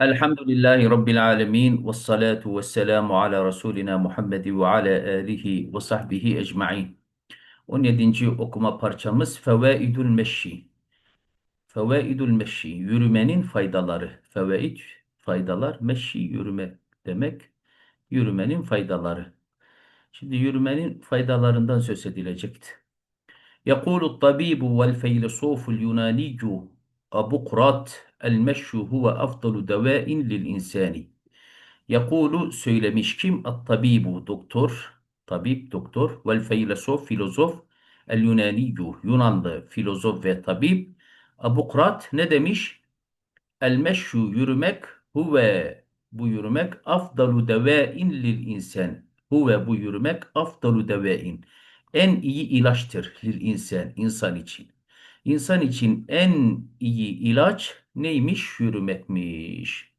Elhamdülillahi Rabbil alemin ve salatu ve selamu ala Resulina Muhammed ve ala alihi ve sahbihi ecma'in. 17. okuma parçamız Fevaidul Meşşi. Fevaidul Meşşi, yürümenin faydaları. Fevaid, faydalar, meşşi, yürüme demek. Yürümenin faydaları. Şimdi yürümenin faydalarından söz edilecekti. Yekulu tabibu vel feylisoful yunanicu Abu Kurat El-meşşu huve afdalu devain lil insani. Yakulu söylemiş kim? At-tabibu doktor. Tabip doktor. Vel feylesof filozof. El-Yunaniyyu Yunanlı filozof ve tabip. Abukrat ne demiş? El-meşşu yürümek huve bu yürümek afdalu devain lil insan. Huve bu yürümek afdalu devain. En iyi ilaçtır lil insan, insan için. İnsan için en iyi ilaç neymiş? Yürümekmiş.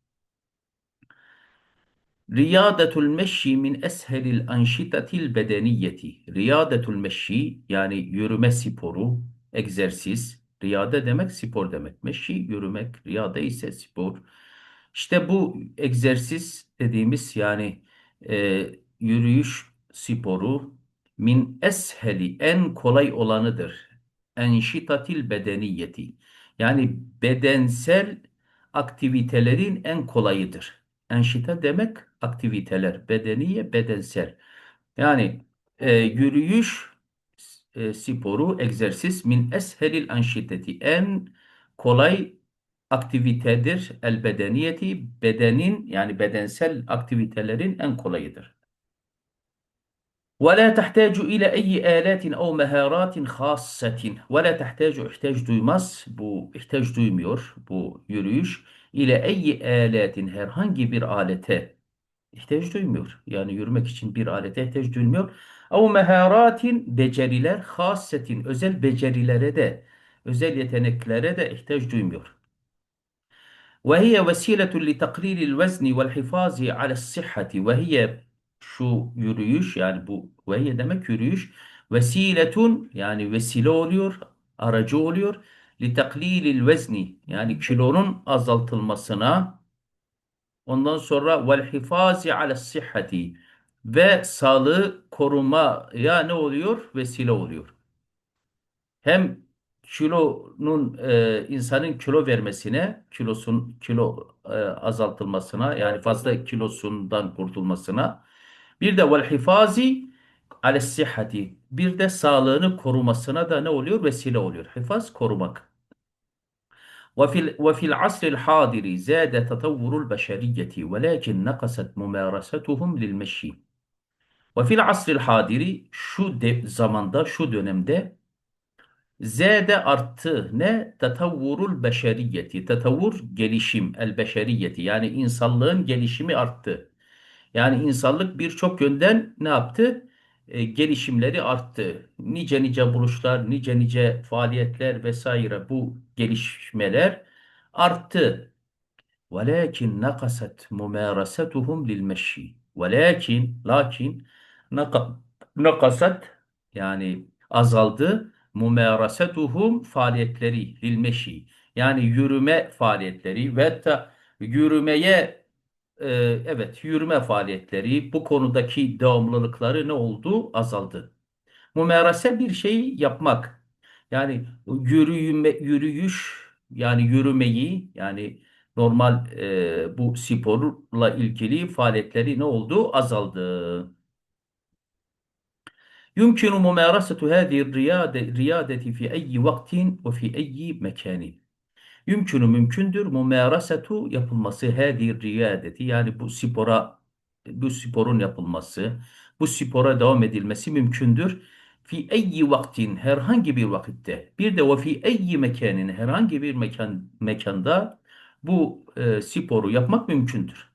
Riyadetul meşşi min eshelil anşitatil bedeniyeti. Riyadetul meşşi yani yürüme sporu, egzersiz. Riyade demek spor demek. Meşşi yürümek, riyade ise spor. İşte bu egzersiz dediğimiz yani e, yürüyüş sporu min esheli en kolay olanıdır. Enşitatil bedeniyeti. Yani bedensel aktivitelerin en kolayıdır. Enşite demek aktiviteler, bedeniye, bedensel. Yani e, yürüyüş e, sporu, egzersiz min eshelil anşiteti en kolay aktivitedir. El bedeniyeti bedenin yani bedensel aktivitelerin en kolayıdır. ولا تحتاج إلى أي آلات أو مهارات خاصة ولا تحتاج ihtiyaç duymaz bu ihtiyaç duymuyor bu yürüyüş ile أي آلات herhangi bir alete ihtiyaç duymuyor. Yani yürümek için bir alete ihtiyaç duymuyor. Ama meharatin beceriler hassetin özel becerilere de özel yeteneklere de ihtiyaç duymuyor. Ve hiye vesiletun li taklilil vezni vel hifazi şu yürüyüş yani bu ve hiye demek yürüyüş vesiletun yani vesile oluyor aracı oluyor li taklilil vezni yani kilonun azaltılmasına Ondan sonra vel hifazi ala sıhhati ve sağlığı korumaya ne oluyor? Vesile oluyor. Hem kilonun e, insanın kilo vermesine, kilosun kilo e, azaltılmasına yani fazla kilosundan kurtulmasına bir de vel hifazi ala sıhhati bir de sağlığını korumasına da ne oluyor? Vesile oluyor. Hifaz korumak. وفي وفي العصر الحاضر زاد تطور البشرية ولكن نقصت ممارستهم للمشي. وفي العصر الحاضر şu de, zamanda şu dönemde zade arttı ne tatavvurul beşeriyeti tatavvur gelişim el beşeriyeti yani insanlığın gelişimi arttı. Yani insanlık birçok yönden ne yaptı? E, gelişimleri arttı. Nice nice buluşlar, nice nice faaliyetler vesaire bu gelişmeler arttı. Velakin nakasat mumarasetuhum lil meşi. Velakin lakin naka- nakasat yani azaldı mumarasetuhum faaliyetleri lil meşi. Yani yürüme faaliyetleri ve yürümeye e, evet yürüme faaliyetleri bu konudaki devamlılıkları ne oldu? Azaldı. Mumerase bir şeyi yapmak. Yani yürüyme, yürüyüş yani yürümeyi yani normal e, bu sporla ilgili faaliyetleri ne oldu? Azaldı. يمكن ممارسة هذه الريادة ريادة في أي وقت وفي أي مكان. Yümkünü mümkündür. Mumarasetu yapılması hadi riyadeti yani bu spora bu sporun yapılması, bu spora devam edilmesi mümkündür. Fi eyyi vaktin herhangi bir vakitte bir de ve fi eyyi mekanin herhangi bir mekan mekanda bu e, sporu yapmak mümkündür.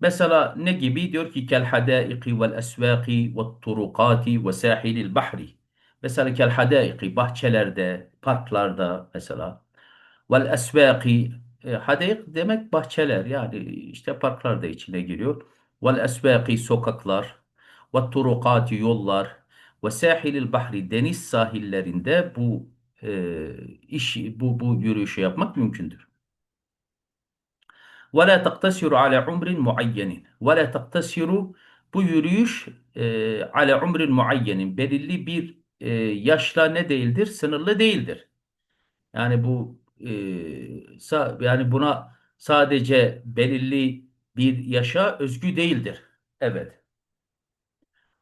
Mesela ne gibi? Diyor ki kel hadaiki vel esvaki ve turukati ve sahilil bahri. Mesela kel hadaiki bahçelerde, parklarda mesela Vel esvâki e, hadayık demek bahçeler yani işte parklar da içine giriyor. Vel esvâki sokaklar ve turukati yollar ve sahilil bahri deniz sahillerinde bu e, işi bu bu yürüyüşü yapmak mümkündür. Ve la taktasiru ala umrin muayyenin. Ve la taktasiru bu yürüyüş e, ala umrin muayyenin belirli bir e, yaşla ne değildir? Sınırlı değildir. Yani bu e, sa- yani buna sadece belirli bir yaşa özgü değildir. Evet.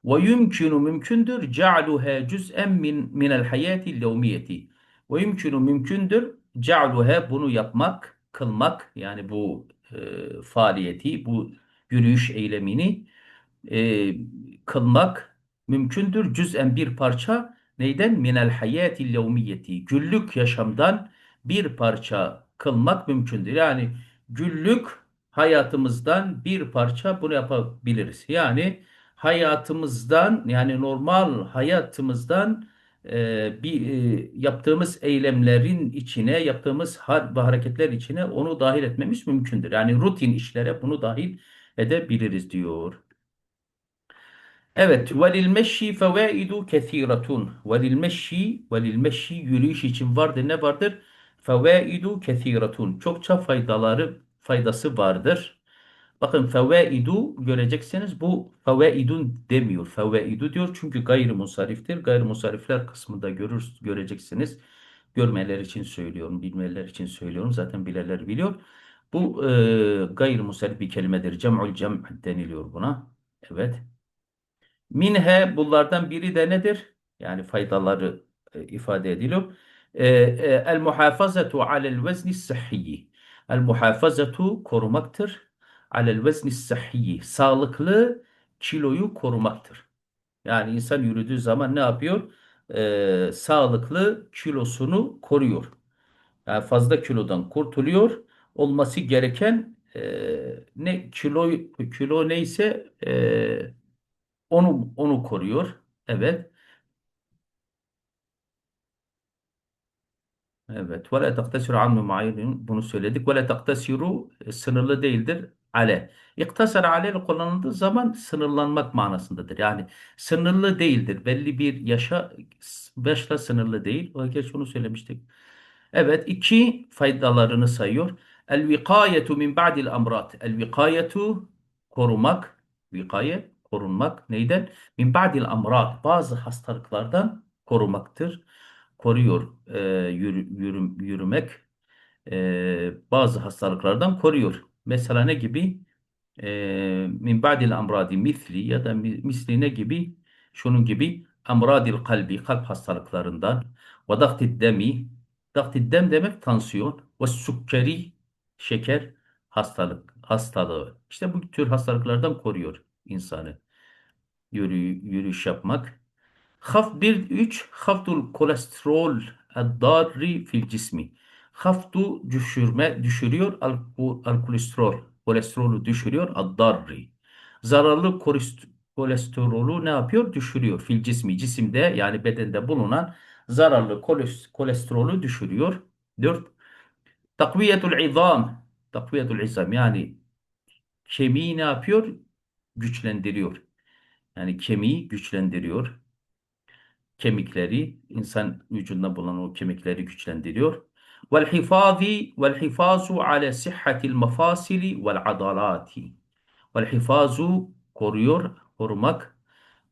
Ve yumkinu mümkündür ce'luha cüz'en min minel hayati levmiyeti. Ve yumkinu mümkündür ce'luha bunu yapmak, kılmak yani bu e, faaliyeti, bu yürüyüş eylemini e, kılmak mümkündür. Cüz'en bir parça neyden? Minel hayati levmiyeti. Günlük yaşamdan bir parça kılmak mümkündür. Yani günlük hayatımızdan bir parça bunu yapabiliriz. Yani hayatımızdan yani normal hayatımızdan e, bir e, yaptığımız eylemlerin içine, yaptığımız hal ve hareketler içine onu dahil etmemiz mümkündür. Yani rutin işlere bunu dahil edebiliriz diyor. Evet, velil meşşi fevaidu kethiratun. Velil meşşi, velil meşşi yürüyüş için vardır. Ne vardır? Fevaidu kethiratun. Çokça faydaları, faydası vardır. Bakın fevaidu göreceksiniz bu fevaidun demiyor. Fevaidu diyor çünkü gayrimusariftir. Gayrimusarifler kısmında görür, göreceksiniz. Görmeler için söylüyorum, bilmeler için söylüyorum. Zaten bilenler biliyor. Bu e, gayrimusarif bir kelimedir. Cem'ül cem' deniliyor buna. Evet. Minhe bunlardan biri de nedir? Yani faydaları e, ifade ediliyor. E, e, el muhafazetu alel vezni sıhhiyi. El muhafazetu korumaktır. Alel vezni sıhhiyi. Sağlıklı kiloyu korumaktır. Yani insan yürüdüğü zaman ne yapıyor? E, sağlıklı kilosunu koruyor. Yani fazla kilodan kurtuluyor. Olması gereken e, ne kilo kilo neyse e, onu onu koruyor. Evet. Evet. Ve la taktasiru annu muayyenin bunu söyledik. Ve la taktasiru e, sınırlı değildir. Ale. İktasar ale kullanıldığı zaman sınırlanmak manasındadır. Yani sınırlı değildir. Belli bir yaşa yaşla sınırlı değil. O geç onu söylemiştik. Evet. iki faydalarını sayıyor. El vikayetu min ba'dil amrat. El vikayetu korumak. Vikaye korunmak neyden? Min ba'dil amrat. Bazı hastalıklardan korumaktır koruyor e, yürü, yürü- yürümek e, bazı hastalıklardan koruyor. Mesela ne gibi? E, min ba'dil amradi misli ya da mi- misli ne gibi? Şunun gibi amradil kalbi kalp hastalıklarından ve daktid demi daktid dem demek tansiyon ve sukkeri şeker hastalık hastalığı. İşte bu tür hastalıklardan koruyor insanı. Yürü, yürüyüş yapmak. Haf 1 3 haftul kolesterol darri fil cismi. Haftu düşürme düşürüyor al, al kolesterol. Kolesterolü düşürüyor ad-darri. Zararlı kolest- kolesterolü ne yapıyor? Düşürüyor fil cismi. Cisimde yani bedende bulunan zararlı koles- kolesterolü düşürüyor. 4. Takviyetul izam. Takviyetul izam yani kemiği ne yapıyor? Güçlendiriyor. Yani kemiği güçlendiriyor kemikleri, insan vücudunda bulunan o kemikleri güçlendiriyor. Vel hifazi vel hifazu ala sihhatil mafasili vel adalati. Vel hifazu koruyor, korumak.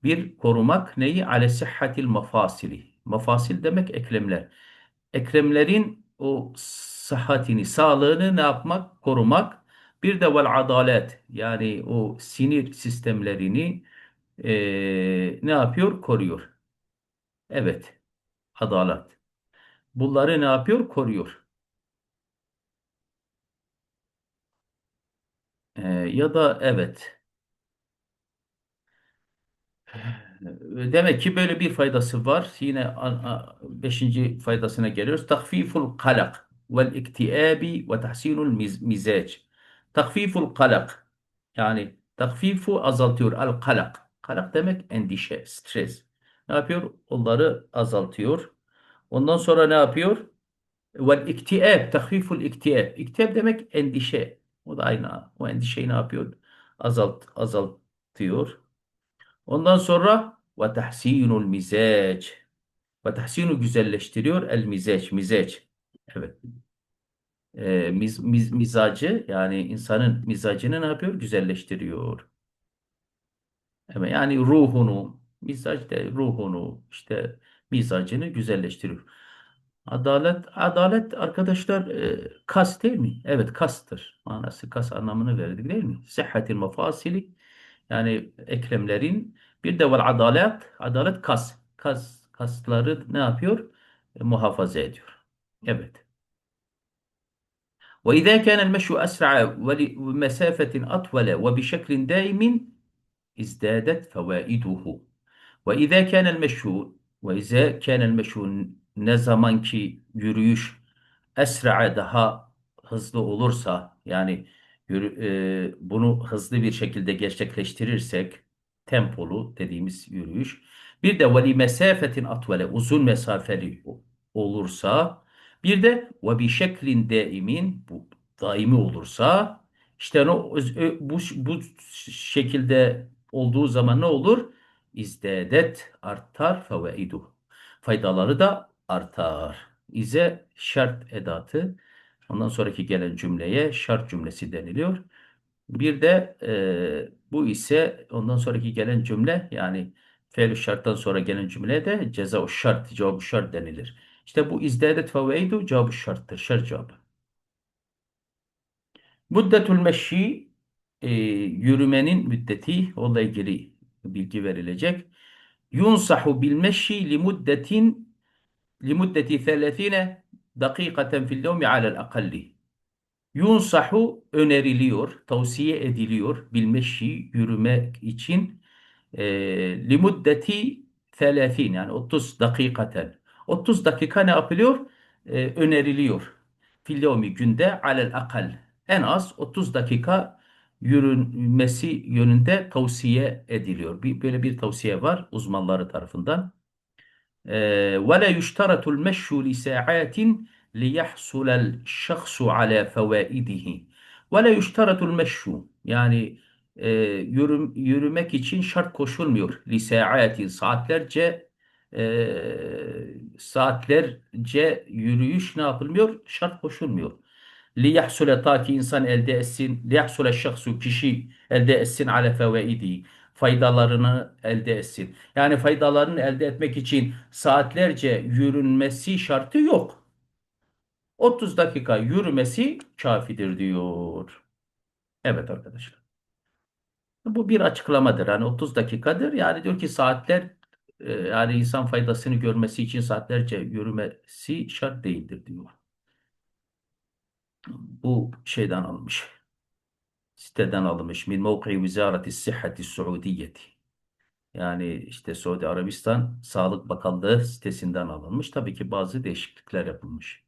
Bir korumak neyi? Ale sihhatil mafasili. Mafasil demek eklemler. Eklemlerin o sıhhatini, sağlığını ne yapmak? Korumak. Bir de vel adalet yani o sinir sistemlerini eee, ne yapıyor? Koruyor. Evet. Adalet. Bunları ne yapıyor? Koruyor. Ee, ya da evet. Demek ki böyle bir faydası var. Yine beşinci faydasına geliyoruz. Tahfiful kalak vel iktiabi ve tahsinul miz- mizac. Tahfiful kalak yani tahfifu azaltıyor. Al kalak. Kalak demek endişe, stres. Ne yapıyor? Onları azaltıyor. Ondan sonra ne yapıyor? Vel iktiab, tahfiful iktiab. İktiab demek endişe. O da aynı. O endişeyi ne yapıyor? Azalt, azaltıyor. Ondan sonra ve tahsinul mizac. Ve tahsinu güzelleştiriyor el mizac, mizac. Evet. E, miz, miz- mizacı yani insanın mizacını ne yapıyor? Güzelleştiriyor. Evet, yani ruhunu, mizac de ruhunu, işte mizacını güzelleştiriyor. Adalet, adalet arkadaşlar e, kas değil mi? Evet kastır. Manası kas anlamını verdik değil mi? Sıhhatil mefasili yani eklemlerin bir de vel adalet, adalet kas. Kas, kasları ne yapıyor? E, muhafaza ediyor. Evet. وإذا كان المشي أسرع ولمسافة أطول وبشكل دائم ازدادت فوائده ve izâ kânel meşhûn ve izâ kânel meşhûn ne zaman ki yürüyüş esra'a daha hızlı olursa yani yürü, e, bunu hızlı bir şekilde gerçekleştirirsek tempolu dediğimiz yürüyüş. Bir de veli mesafetin atvele uzun mesafeli olursa bir de ve bi şeklin daimin bu daimi olursa işte o, bu, bu şekilde olduğu zaman ne olur? İzdedet artar fevaidu. Faydaları da artar. İze şart edatı. Ondan sonraki gelen cümleye şart cümlesi deniliyor. Bir de e, bu ise ondan sonraki gelen cümle yani fe'l şarttan sonra gelen cümleye de ceza şart, cevabı şart denilir. İşte bu izdedet fevaidu cevabı şarttır. Şart cevabı. Müddetul meşşi e, yürümenin müddeti onunla ilgili bilgi verilecek. Yunsahu bil meşşi li muddetin li muddeti 30 dakikaten fil yevmi alel akalli. Yunsahu öneriliyor, tavsiye ediliyor bil yürümek için e, li muddeti 30 yani 30 dakikaten. 30 dakika ne yapılıyor? E, öneriliyor. Fil yevmi günde alel akal. En az 30 dakika yürünmesi yönünde tavsiye ediliyor. Bir, böyle bir tavsiye var uzmanları tarafından. ولا يشترط المشي لساعات ليحصل الشخص على فوائده ولا يشترط المشي yani e, yürüm, yürümek için şart koşulmuyor lisaatin saatlerce e, saatlerce yürüyüş ne yapılmıyor şart koşulmuyor liyahsule ta ki insan elde etsin liyahsule şahsu kişi elde etsin ale fevaidi faydalarını elde etsin. Yani faydalarını elde etmek için saatlerce yürünmesi şartı yok. 30 dakika yürümesi kafidir diyor. Evet arkadaşlar. Bu bir açıklamadır. Yani 30 dakikadır. Yani diyor ki saatler e, yani insan faydasını görmesi için saatlerce yürümesi şart değildir diyor. Bu şeyden almış. Siteden alınmış. Min mevki vizareti sihhati suudiyeti. Yani işte Suudi Arabistan Sağlık Bakanlığı sitesinden alınmış. Tabii ki bazı değişiklikler yapılmış.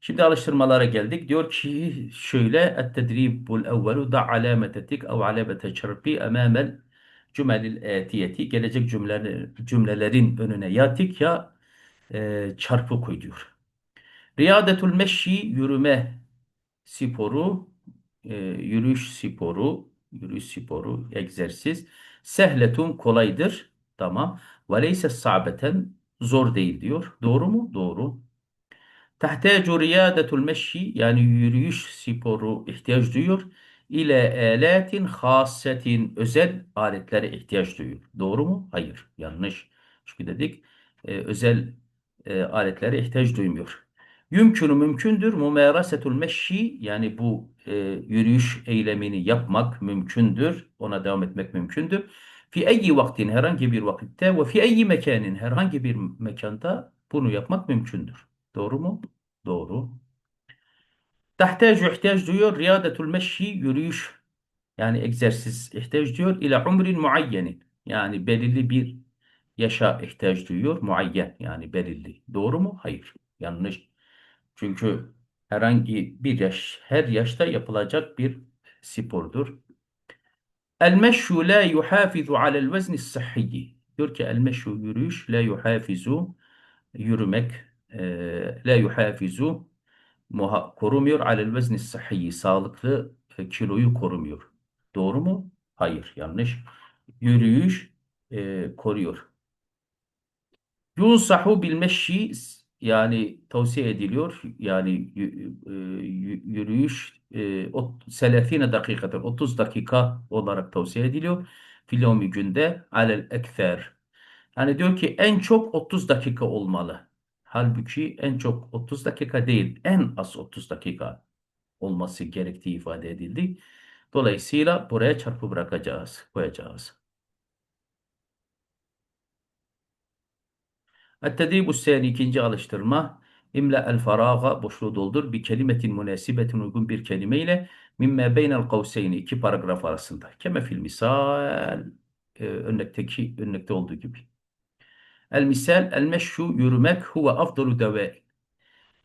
Şimdi alıştırmalara geldik. Diyor ki şöyle et-tedribul evvelu da alamete tik ev alamete çarpı emamel cümelil etiyeti gelecek cümleler, cümlelerin önüne ya tik ya e, çarpı koy diyor. Riyadetul meşşi yürüme sporu e, yürüyüş sporu yürüyüş sporu egzersiz sehletun kolaydır tamam ve leyse sa'beten zor değil diyor doğru mu doğru Tehtecu riyadetul meşşi yani yürüyüş sporu ihtiyaç duyuyor. İle aletin hassetin özel aletlere ihtiyaç duyuyor. Doğru mu? Hayır. Yanlış. Çünkü dedik e, özel e, aletlere ihtiyaç duymuyor. Yümkünü mümkündür. Mumarasetul meşşi yani bu e, yürüyüş eylemini yapmak mümkündür. Ona devam etmek mümkündür. Fi eyyi vaktin herhangi bir vakitte ve fi eyyi mekanin herhangi bir mekanda bunu yapmak mümkündür. Doğru mu? Doğru. Tahtaju ihtiyaç duyuyor. Riyadetul meşyi yürüyüş yani egzersiz ihtiyaç duyuyor. İle umrin muayyenin yani belirli bir yaşa ihtiyaç duyuyor. Muayyen yani belirli. Doğru mu? Hayır. Yanlış. Çünkü herhangi bir yaş her yaşta yapılacak bir spordur. El meşyu la yuhafizu alel vezni sıhhiyi. Diyor ki el meşyu yürüyüş la yuhafizu yürümek e, la yuhafizu muha, korumuyor alel vezni sıhhiyi sağlıklı e, kiloyu korumuyor. Doğru mu? Hayır, yanlış. Yürüyüş e, koruyor. Yunsahu bil meşyi yani tavsiye ediliyor. Yani e, yürüyüş e, 30 dakikadır 30 dakika olarak tavsiye ediliyor. Filomi günde alel ekser. Yani diyor ki en çok 30 dakika olmalı. Halbuki en çok 30 dakika değil, en az 30 dakika olması gerektiği ifade edildi. Dolayısıyla buraya çarpı bırakacağız, koyacağız. El-Tedribu Sani ikinci alıştırma. İmla el faraga boşluğu doldur bir kelimetin münasibetin uygun bir kelimeyle mimme beynel kavseyni iki paragraf arasında. Keme fil misal e, örnekteki örnekte olduğu gibi. El misal el meşşu yürümek huve afdalu deve.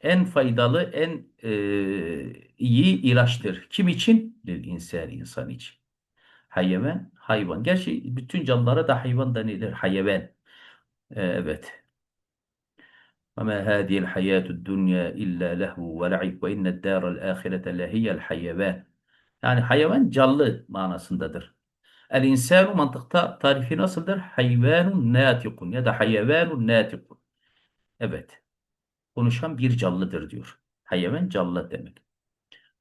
En faydalı en e, iyi ilaçtır. Kim için? Lil insan insan için. Hayvan hayvan. Gerçi bütün canlılara da hayvan denilir. Hayvan. E, evet. وما هذه الحياة الدنيا إلا لهو ولعب وإن الدار الآخرة لهي الحيوان. Yani hayvan canlı manasındadır. El insanu mantıkta tarifi nasıldır? Hayvanun natikun ya da hayvanun natikun. Evet. Konuşan bir canlıdır diyor. Hayvan canlı demek.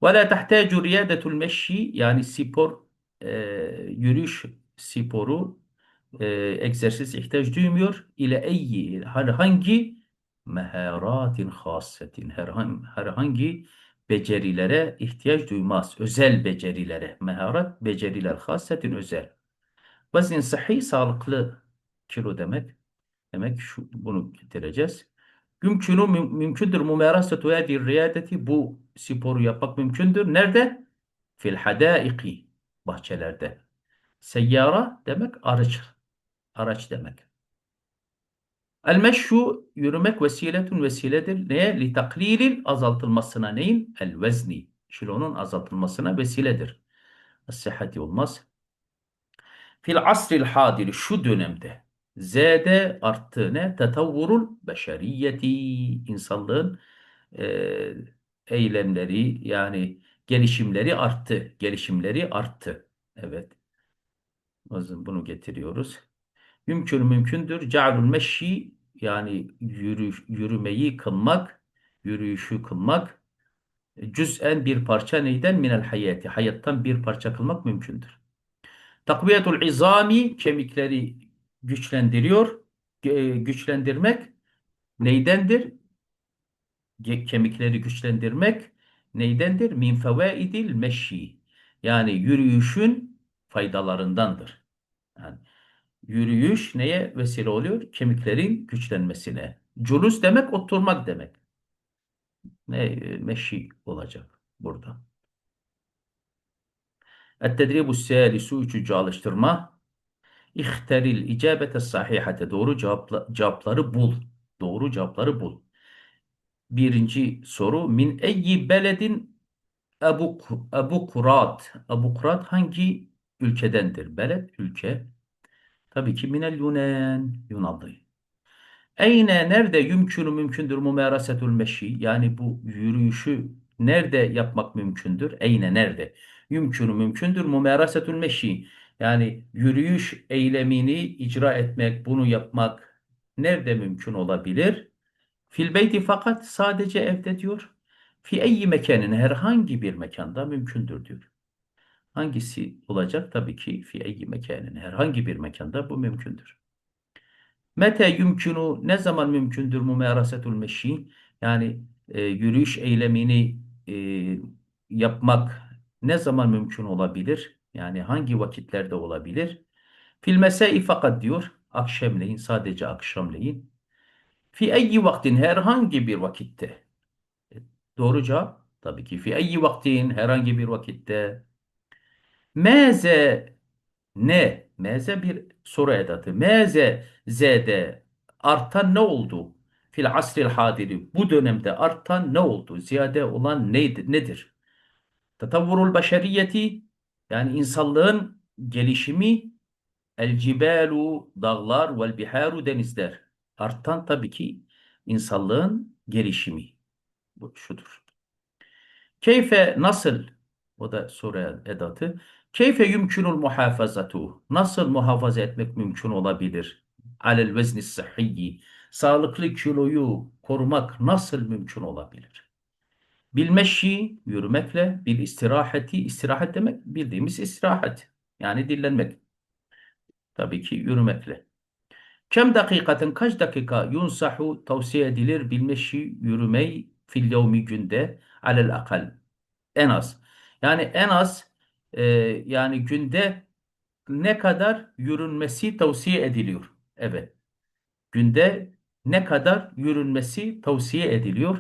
Ve la tahtaju riyadetul meşyi yani spor e, yürüyüş sporu e, egzersiz ihtiyaç duymuyor. ile eyyi herhangi meharatin hassetin herhangi, herhangi becerilere ihtiyaç duymaz. Özel becerilere. Meharat beceriler hassetin özel. Vazin sıhhi sağlıklı kilo demek. Demek şu, bunu getireceğiz. Mümkünü müm, mümkündür mumarasetu hadi riyadeti bu sporu yapmak mümkündür. Nerede? Fil hadaiki bahçelerde. Seyyara demek araç. Araç demek. El meşşu yürümek vesiletun vesiledir. Neye? Li taklilil azaltılmasına neyin? El vezni. Kilonun azaltılmasına vesiledir. Sıhhati olmaz. Fil asril hadiri şu dönemde zede arttı ne? Tetavvurul beşeriyeti insanlığın e, eylemleri yani gelişimleri arttı. Gelişimleri arttı. Evet. Bunu getiriyoruz. Mümkün mümkündür. Cealul meşşi yani yürü, yürümeyi kılmak, yürüyüşü kılmak cüz'en bir parça neyden? Minel hayati. Hayattan bir parça kılmak mümkündür. Takviyetul izami kemikleri güçlendiriyor. Ge- Güçlendirmek neydendir? Kemikleri güçlendirmek neydendir? Min fevaidil meşşi. Yani yürüyüşün faydalarındandır. Yani yürüyüş neye vesile oluyor? Kemiklerin güçlenmesine. Culus demek oturmak demek. Ne meşi olacak burada. Et-tedribu salisu üçüncü alıştırma. İhteril icabete sahihate doğru cevapla, cevapları bul. Doğru cevapları bul. Birinci soru min eyyi beledin Ebu, Ebu Kurat. Ebu Kurat hangi ülkedendir? Beled ülke. Tabii ki minel Yunan. Yunanlı. Eyne nerede yümkünü mümkündür mumarasetul meşi yani bu yürüyüşü nerede yapmak mümkündür? Eyne nerede? Yümkünü mümkündür mumarasetul meşi yani yürüyüş eylemini icra etmek, bunu yapmak nerede mümkün olabilir? Fil beyti fakat sadece evde diyor. Fi eyyi mekanin herhangi bir mekanda mümkündür diyor. Hangisi olacak? Tabii ki fi eyyi mekanin herhangi bir mekanda bu mümkündür. Mete yümkünü ne zaman mümkündür mumarasetul meşi? Yani e, yürüyüş eylemini e, yapmak ne zaman mümkün olabilir? Yani hangi vakitlerde olabilir? Fil mesai fakat diyor akşamleyin sadece akşamleyin. Fi eyyi vaktin herhangi bir vakitte. E, Doğru cevap tabii ki fi eyyi vaktin herhangi bir vakitte. Meze ne? Meze bir soru edatı. Meze zede artan ne oldu? Fil asril hadiri bu dönemde artan ne oldu? Ziyade olan neydi, nedir? Tatavvurul beşeriyeti yani insanlığın gelişimi el cibalu dağlar vel biharu denizler. Artan tabii ki insanlığın gelişimi. Bu şudur. Keyfe nasıl? O da soru edatı. Keyfe yümkünül muhafazatu? Nasıl muhafaza etmek mümkün olabilir? Alel vezni sıhhiyi. Sağlıklı kiloyu korumak nasıl mümkün olabilir? Bilmeşi yürümekle, bil istirahati istirahat demek bildiğimiz istirahat. Yani dinlenmek. Tabii ki yürümekle. Kem dakikatin kaç dakika yunsahu tavsiye edilir bilmeşi yürümeyi fil yevmi günde alel akal. En az. Yani en az e, yani günde ne kadar yürünmesi tavsiye ediliyor? Evet. Günde ne kadar yürünmesi tavsiye ediliyor?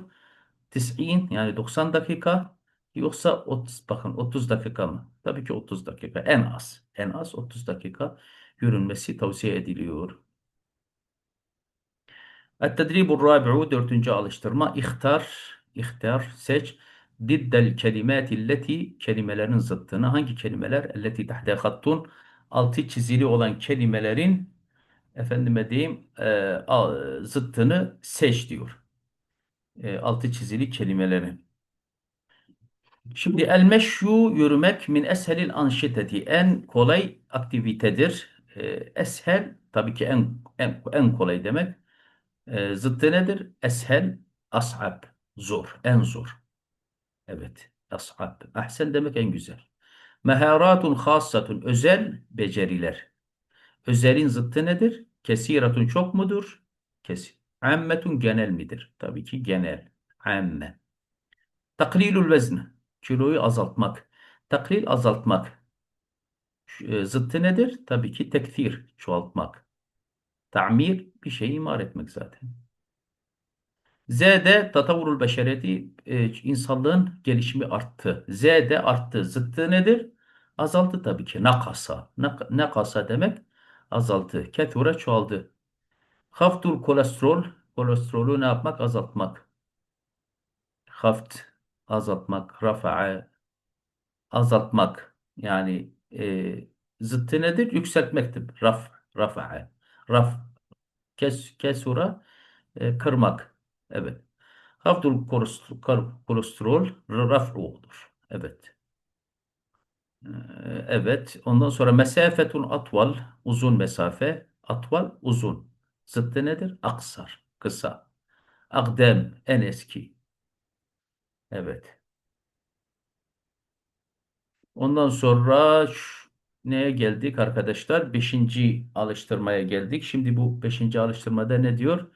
90 yani 90 dakika yoksa 30 bakın 30 dakika mı? Tabii ki 30 dakika en az. En az 30 dakika yürünmesi tavsiye ediliyor. El-Tedribur Rabi'u dördüncü alıştırma. İhtar, ihtar, seç. Diddel kelimati kelimelerin zıttını. Hangi kelimeler? Elleti tahte hattun. Altı çizili olan kelimelerin efendime diyeyim e, zıttını seç diyor. E, altı çizili kelimelerin. Şimdi el meşyu yürümek min eshelil anşiteti en kolay aktivitedir. E, eshel tabii ki en en, en kolay demek. E, zıttı nedir? Eshel, as'ab, zor, en zor. Evet, as'ab. Ahsen demek en güzel. Meharatun hassatun, özel beceriler. Özelin zıttı nedir? Kesiratun çok mudur? Kes. Ammetun genel midir? Tabii ki genel. Amme. Taklilul vezn. Kiloyu azaltmak. Taklil azaltmak. E, Zıttı nedir? Tabii ki tekfir, çoğaltmak. Ta'mir bir şeyi imar etmek zaten. Z'de tatavvurul beşereti e, insanlığın gelişimi arttı. Z'de arttı. Zıttı nedir? Azaldı tabii ki. Nakasa. Nak nakasa demek azaltı. Kethura çoğaldı. Haftul kolesterol. Kolesterolü ne yapmak? Azaltmak. Haft azaltmak. Rafa'a azaltmak. Yani e, zıttı nedir? Yükseltmektir. Raf, rafa'a. Raf, kes, kesura e, kırmak. Evet. Hafdul kolesterol, raf'udur. Evet. Ee, Evet. Ondan sonra mesafetun atval, uzun mesafe. Atval, uzun. Zıttı nedir? Aksar, kısa. Akdem, en eski. Evet. Ondan sonra şu- neye geldik arkadaşlar? Beşinci alıştırmaya geldik. Şimdi bu beşinci alıştırmada ne diyor?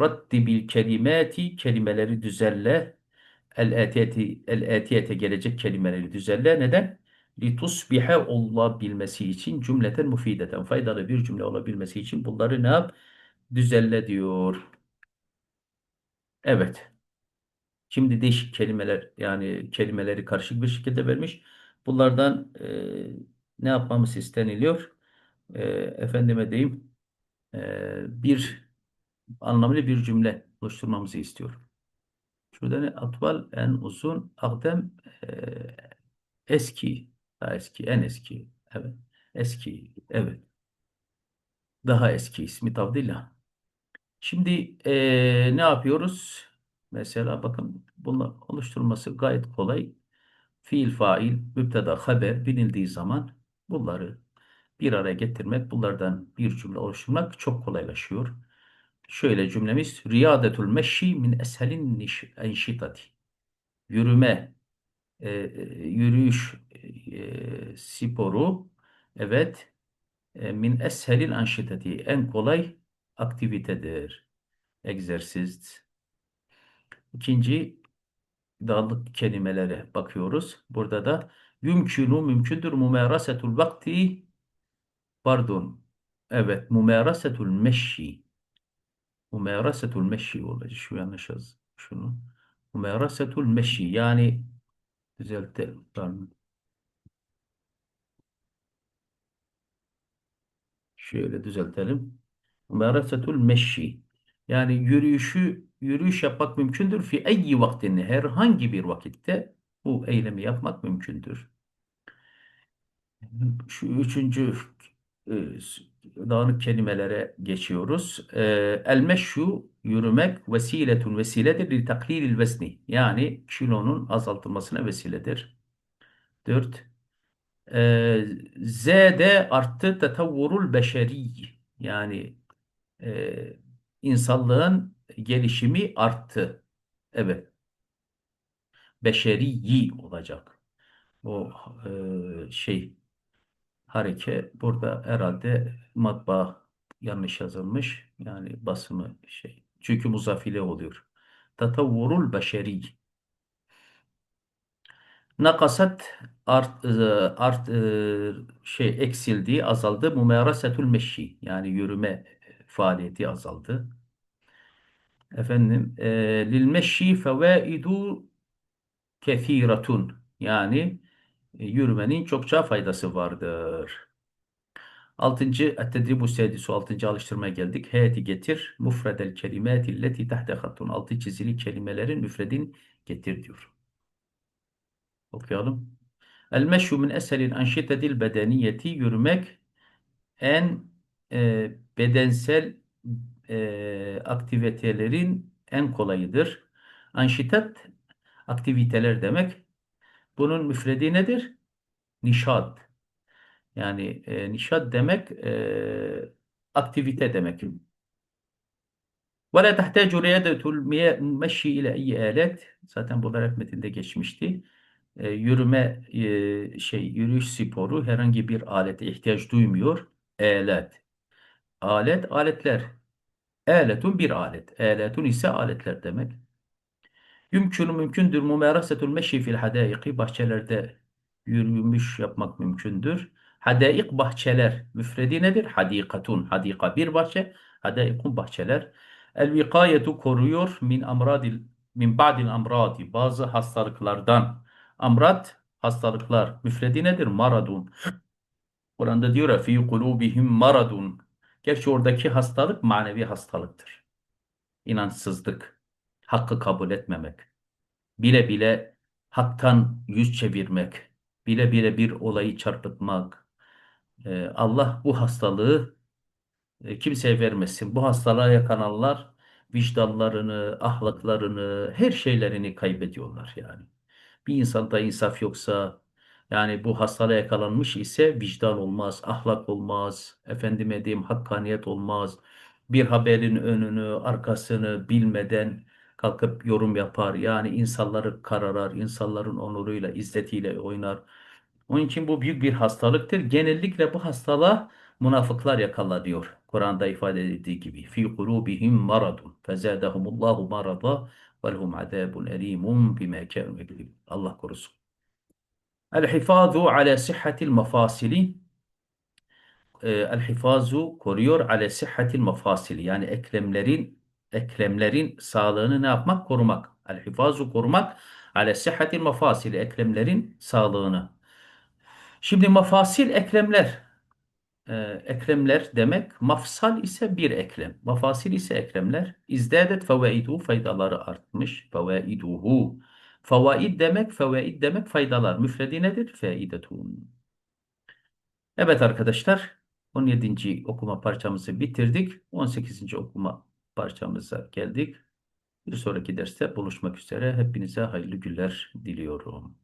Raddibil kelimati, kelimeleri düzenle. El-etiyeti, el-etiyete gelecek kelimeleri düzenle. Neden? Litusbihe olabilmesi için cümleten mufideten faydalı bir cümle olabilmesi için bunları ne yap? Düzenle diyor. Evet. Şimdi değişik kelimeler yani kelimeleri karışık bir şekilde vermiş. Bunlardan e, ne yapmamız isteniliyor? E, efendime diyeyim e, bir anlamlı bir cümle oluşturmamızı istiyor. Şurada ne? Atval en uzun. Akdem e, eski. Daha eski. En eski. Evet. Eski. Evet. Daha eski ismi tavdilla. Şimdi e, ne yapıyoruz? Mesela bakın bunun oluşturulması gayet kolay. Fiil, fail, müpteda, haber bilindiği zaman bunları bir araya getirmek, bunlardan bir cümle oluşturmak çok kolaylaşıyor. Şöyle cümlemiz Riyadetul meşşi min eshelin enşitati. Yürüme, e, e, yürüyüş e, sporu evet e, min eshelil anşitati en kolay aktivitedir. Egzersiz. İkinci dağlık kelimelere bakıyoruz. Burada da yümkünü mümkündür mumarasetul vakti pardon evet mumarasetul meşşi mumarasetul meşşi olacak. Şu yanlış yaz. Şunu. Mumarasetul meşşi yani düzeltelim. Şöyle düzeltelim. Mumarasetul meşşi. Yani yürüyüşü yürüyüş yapmak mümkündür. Fi eyyi vaktin herhangi bir vakitte bu eylemi yapmak mümkündür. Şu üçüncü dağınık kelimelere geçiyoruz. E, el meşyu yürümek vesiletun vesiledir li taklilil vesni. Yani kilonun azaltılmasına vesiledir. Dört. E, Z'de arttı tetavvurul beşeri. Yani e, insanlığın gelişimi arttı. Evet, beşeriyi olacak. O e, şey hareke burada herhalde matbaa yanlış yazılmış. Yani basımı şey. Çünkü muzafile oluyor. Tatavvurul beşeri. Nakasat art, e, art e, şey eksildi, azaldı. Mumarasetul meşi yani yürüme faaliyeti azaldı. Efendim, e, lil meşi fevaidu kethiratun yani yürümenin çokça faydası vardır. Altıncı et-tedribu sedisu altıncı alıştırmaya geldik. Heyeti getir. Mufredel kelimati leti tahte hattun. Altı çizili kelimelerin müfredin getir diyor. Okuyalım. El meşhu min eselil anşitedil bedeniyeti yürümek en e, bedensel e, aktivitelerin en kolayıdır. Anşitet aktiviteler demek. Bunun müfredi nedir? Nişad. Yani e, nişad demek e, aktivite demek. La tehtâcu riyadetul meşi ile iyi alet. Zaten bu hep metinde geçmişti. E, yürüme e, şey yürüyüş sporu herhangi bir alete ihtiyaç duymuyor. Alet. Alet, aletler. Aletun bir alet. Aletun ise aletler demek. Yümkünü mümkündür. Mumarasetul meşi fil hadaiki. Bahçelerde yürümüş yapmak mümkündür. Hadaik bahçeler. Müfredi nedir? Hadikatun. Hadika bir bahçe. Hadaikun bahçeler. El vikayetu koruyor min amradil min ba'dil amradi. Bazı hastalıklardan. Amrat hastalıklar. Müfredi nedir? Maradun. Kur'an'da diyor fi kulubihim maradun. Gerçi oradaki hastalık manevi hastalıktır. İnançsızlık, hakkı kabul etmemek, bile bile haktan yüz çevirmek, bile bile bir olayı çarpıtmak. Ee, Allah bu hastalığı e, kimseye vermesin. Bu hastalığa yakalananlar vicdanlarını, ahlaklarını, her şeylerini kaybediyorlar yani. Bir insanda insaf yoksa, yani bu hastalığa yakalanmış ise vicdan olmaz, ahlak olmaz, efendime diyeyim hakkaniyet olmaz. Bir haberin önünü, arkasını bilmeden kalkıp yorum yapar. Yani insanları kararar, insanların onuruyla, izzetiyle oynar. Onun için bu büyük bir hastalıktır. Genellikle bu hastalığa münafıklar yakalanıyor. Kur'an'da ifade edildiği gibi. Fi kulubihim maradun. Fezadahumullahu marada ve lehum azabun elimun bima kanu. Allah korusun. El-hifazu ala sihhatil mafasili. Ee, El-hifazu koruyor ala sihhatil mafasili. Yani eklemlerin eklemlerin sağlığını ne yapmak? Korumak. El-hifazu korumak ala sihhatil mafasili. Eklemlerin sağlığını. Şimdi mafasil eklemler. Ee, eklemler demek. Mafsal ise bir eklem. Mafasil ise eklemler. İzdadet fevaidu faydaları artmış. Fevaiduhu. Favaid demek, fevaid demek faydalar. Müfredi nedir? Faidetun. Evet arkadaşlar. 17. okuma parçamızı bitirdik. 18. okuma parçamıza geldik. Bir sonraki derste buluşmak üzere. Hepinize hayırlı günler diliyorum.